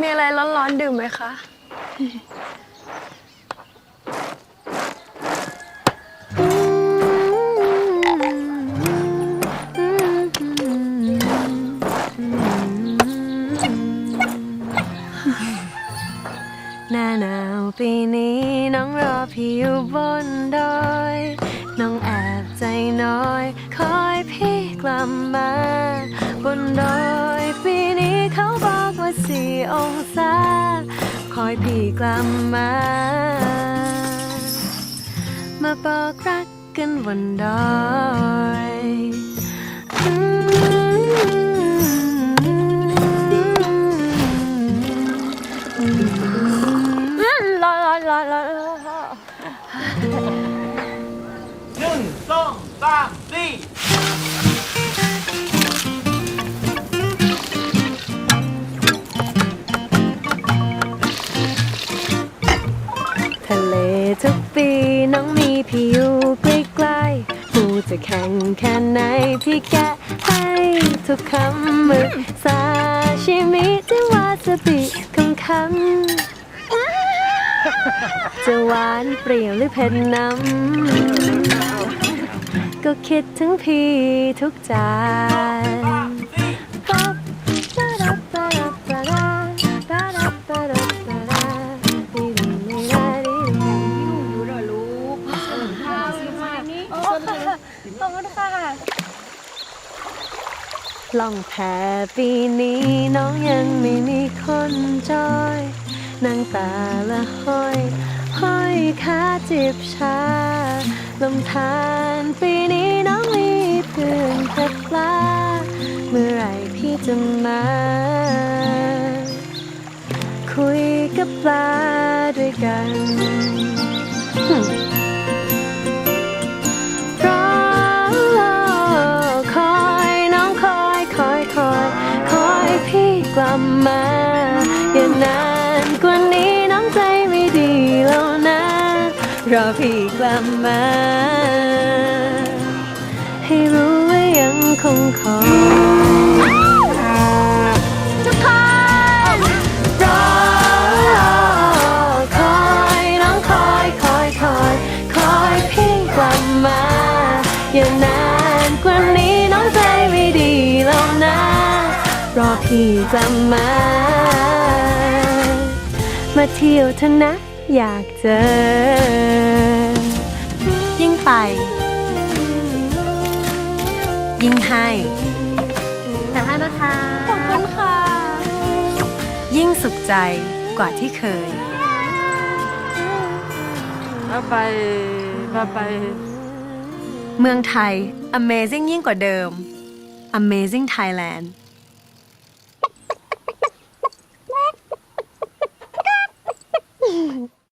มีอะไรร้อนๆดื่มไหมคะ หน้าหนาวปีนี้น้องรอพี่อยู่บนดอย น้องแอบใจน้อย คอยพี่กลับมาบนดอย องศาคอยพี่กลับมา มาบอกรักกันบนดอยรอรอรอรอหนึ่งสองสามสี่ จะแข็งแค่ไหนพี่แกะให้ทุกคำมือซาชิมิที่วาซาบิคำคำจะหวานเปรี้ยวหรือเผ็ดน้ำก็คิดถึงพี่ทุกจาน ล่องแพปีนี้น้องยังไม่มีคนจอยนางตาละห้อย ห้อยขาจิบชาลมทานปีนี้น้องมีเพื่อนแค่ปลาเมื่อไรพี่จะมา คุยกับปลาด้วยกัน นานกว่านี้น้องใจไม่ดีแล้วนะรอพี่กลับมา ให้รู้ว่ายังคงคอยทุกคนรอคอยน้องคอยคอยคอยคอยพี่กลับมาอย่านานกว่านี้น้องใจไม่ดีแล้วนะ รอพี่กลับมา มาเที่ยวเถอะนะ อยากเจอ ยิ่งไป ยิ่งให้แต่ให้นะคะขอบคุณค่ะ ยิ่งสุขใจกว่าที่เคยมาไปมาไป เมืองไทย Amazing ยิ่งกว่าเดิม Amazing Thailand